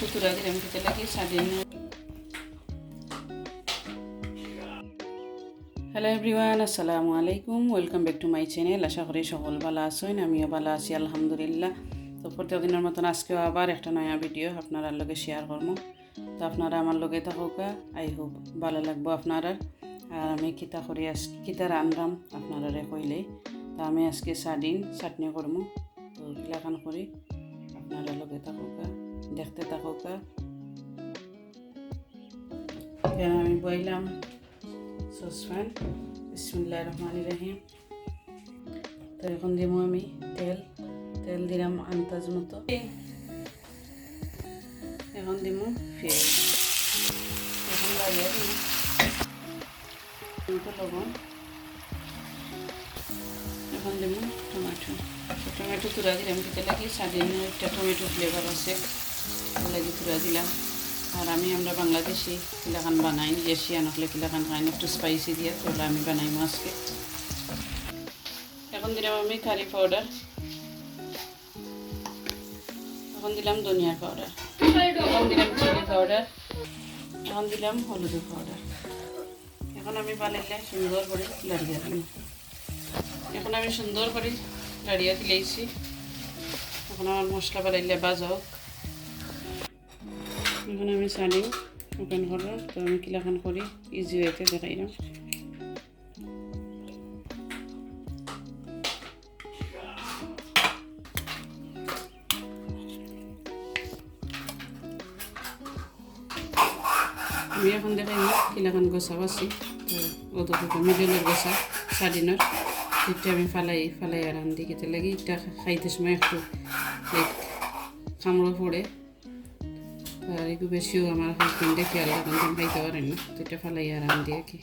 খেতে লাগি Sadin hello everyone আসসালামু আলাইকুম। Welcome back to my channel আশা করি সকল ভালো আছেন, আমিও ভালো আছি, আলহামদুলিল্লাহ। তো প্রত্যেকদিনের মতন আজকেও আবার একটা নয়া ভিডিও আপনারা লগে শেয়ার করব। তো আপনারা আমার লগে থাকুকা, আই হোপ ভালো লাগবো আপনারা। আর আমি কিতা করি আজ, কিতা রান্ধাম আপনারা কইলে। তো আমি আজকে সাদিন চাটনি করব। তো কিলাখান করি আপনারা লগে থাকুকা। দেখতে এখানে আমি বইলাম সসপ্যান, বিসমুল্লাহ রহমান রহিম। তো এখন দিব আমি তেল। তেল দিলাম আন্দাজ মতো। এখন দিব এখন মতো লবণ। এখন দিব টমেটো। টমেটো তুলা দিলাম খেতে লাগি স্বাধীন একটা টমেটো ফ্লেভার আছে। লাগি তুলা দিলাম। আর আমি আমরা বাংলাদেশি কিলাখান বানাই নিজে শিয়া নকলে কিলাখান খাই, একটু স্পাইসি দিয়ে তোলা আমি বানাই আজকে। এখন দিলাম আমি কারি পাউডার এখন দিলাম ধনিয়ার পাউডার এখন দিলাম চিলি পাউডার এখন দিলাম হলুদ পাউডার এখন আমি বানাইলে সুন্দর করে লাড়িয়ে দিলাম। এখন আমি সুন্দর করে লাড়িয়ে দিলেইছি। এখন আমার মশলা বানাইলে বাজা হোক। এখন আমি সানি ওপেন করব তো আমি কিলাখান করি ইজি ওয়েতে দেখাইলাম আমি এখন দেখাই কিলাখান গোসা বাসি তো অত মিডলের গোসা সাদিনের এটা আমি ফালাই ফালাই আর আনদি খেতে লাগি এটা খাইতে সময় একটু লাইক কামড়ো পড়ে আর একটু বেশিও আমার হাজবেন্ডে খেয়াল রাখেন তো খাইতে পারেন না তো এটা ফালাই আর আন দিয়ে কি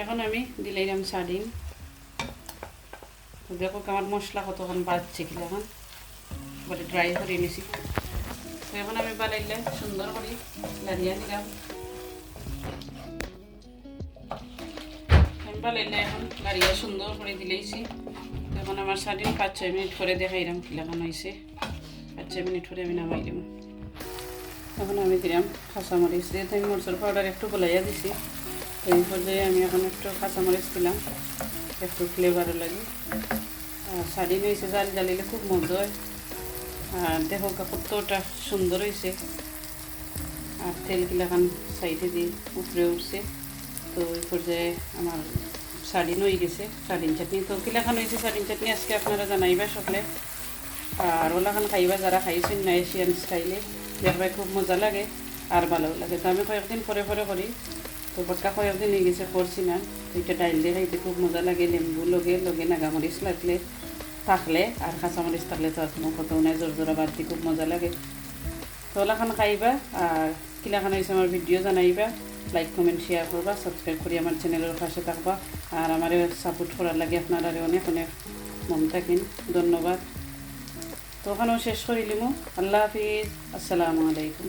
এখন আমি দিলাইলাম সাডিন দেখো আমার মশলা কতক্ষণ বাড়ছে কিনা এখন বলে ড্রাই করে নিছি তো এখন আমি বানাইলে সুন্দর করে আমি বানাইলে এখন লাড়িয়ে সুন্দর করে দিলেইছি এখন আমার সাডিন পাঁচ ছয় মিনিট করে দেখাইলাম কিলাখান হয়েছে পাঁচ মিনিট করে আমি নামাই দিব। এখন আমি দিলাম কাঁচামরিচ যেহেতু আমি মরচুর পাউডার একটু গলাইয়া দিছি এই পর্যায়ে আমি এখন একটু কাঁচামরিচ দিলাম, একটু ফ্লেভারও লাগে। আর শাড়ি নিয়েছে জাল জ্বালিলে খুব মজা হয়। আর দেখো কতটা সুন্দর হয়েছে। আর তেলগুলাখান সাইডে দিয়ে উপরে উঠছে। তো এই পর্যায়ে আমার সাডিন হয়ে গেছে সাডিন চাটনি। তো কিলাখান হয়েছে সাডিন চাটনি, আজকে আপনারা জানাইবা সকলে। আর ওলাখান খাইবা যারা খাইছেন না এশিয়ান স্টাইলে দেখবাই খুব মজা লাগে আর ভালো লাগে। তো আমি কয়েকদিন পরে পরে করি তো পটকা কয়েকদিন হয়ে গেছে করছি না। এটা ডাইল দিয়ে খাইতে খুব মজা লাগে লেম্বু লগে লগে নাগামরিচ লাগলে থাকলে আর কাঁচামরিচ থাকলে তো আর নাই জোর জোরা বাড়তি খুব মজা লাগে। তো ওলাখান খাইবা আর কিলাখান হয়েছে আমার ভিডিও জানাইবা। লাইক কমেন্ট শেয়ার করবা সাবস্ক্রাইব করি আমার চ্যানেলের পাশে থাকবা। আর আমার সাপোর্ট করার লাগে আপনারা অনেক অনেক মন থাকেন ধন্যবাদ। তো ওখানেও শেষ করিলিমু আল্লাহ হাফিজ। আসসালামু আলাইকুম।